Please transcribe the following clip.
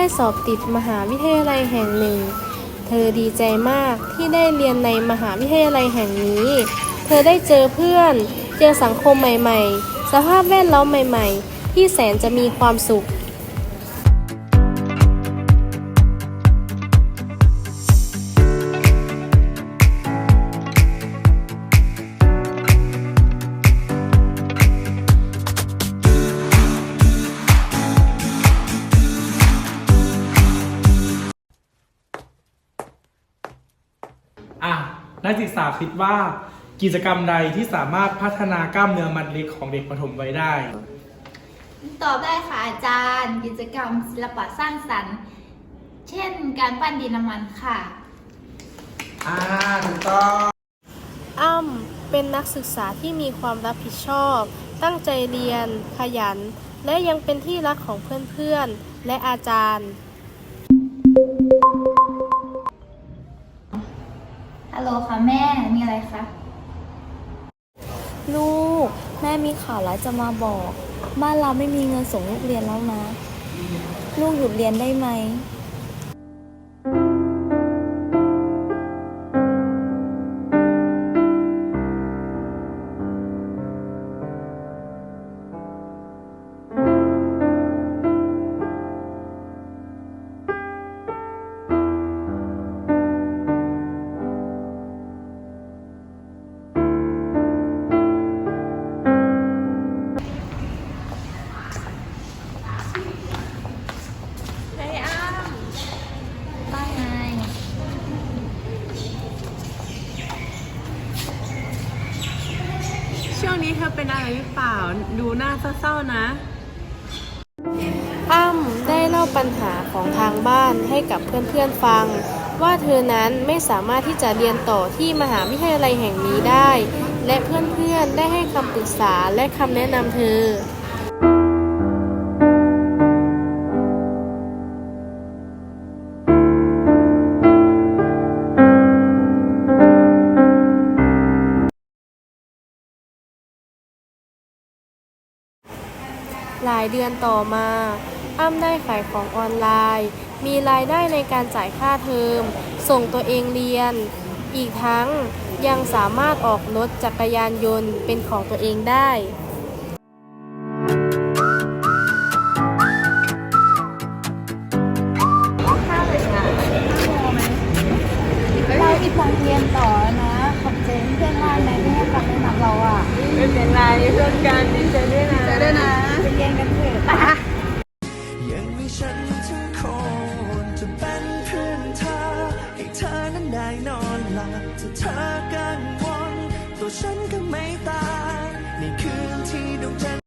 ได้สอบติดมหาวิทยาลัยแห่งหนึ่ง เธอดีใจมากที่ได้เรียนในมหาวิทยาลัยแห่งนี้ เธอได้เจอเพื่อน เจอสังคมใหม่ ๆ สภาพแวดล้อมใหม่ ๆ ที่แสนจะมีความสุข อะนักศึกษาคิดว่ากิจกรรมใดที่สามารถพัฒนากล้ามเนื้อมัดเล็กของเด็กประถมวัยได้ ตอบได้ค่ะอาจารย์ กิจกรรมศิลปะสร้างสรรค์ เช่นการปั้นดินน้ำมันค่ะ อ่าถูกต้องอ้ำเป็นนักศึกษาที่มีความรับผิดชอบ ตั้งใจเรียน ขยัน และยังเป็นที่รักของเพื่อนๆ และอาจารย์ ลค่ะแม่ มีอะไรคะ ลูก แม่มีข่าวร้ายจะมาบอก บ้านเราไม่มีเงินส่งลูกเรียนแล้วนะ ลูกหยุดเรียนได้ไหม ช่วงนี้เธอเป็นอะไรหรือเปล่า ดูหน้าเศร้าๆนะ อ้ำได้เล่าปัญหาของทางบ้านให้กับเพื่อนๆฟัง ว่าเธอนั้นไม่สามารถที่จะเรียนต่อที่มหาวิทยาลัยแห่งนี้ได้ และเพื่อนๆได้ให้คำปรึกษาและคำแนะนำเธอ หลายเดือนต่อมา อ้ำได้ขายของออนไลน์ มีรายได้ในการจ่ายค่าเทอม ส่งตัวเองเรียน อีกทั้งยังสามารถออกรถจักรยานยนต์เป็นของตัวเองได้ ฉันทั้งคนจะเป็นเพื่อนเธอ ให้เธอนั้นได้นอนหลับถ้าเธอกังวลตัวฉันก็ไม่ตายในคืนที่ดวงจันทร์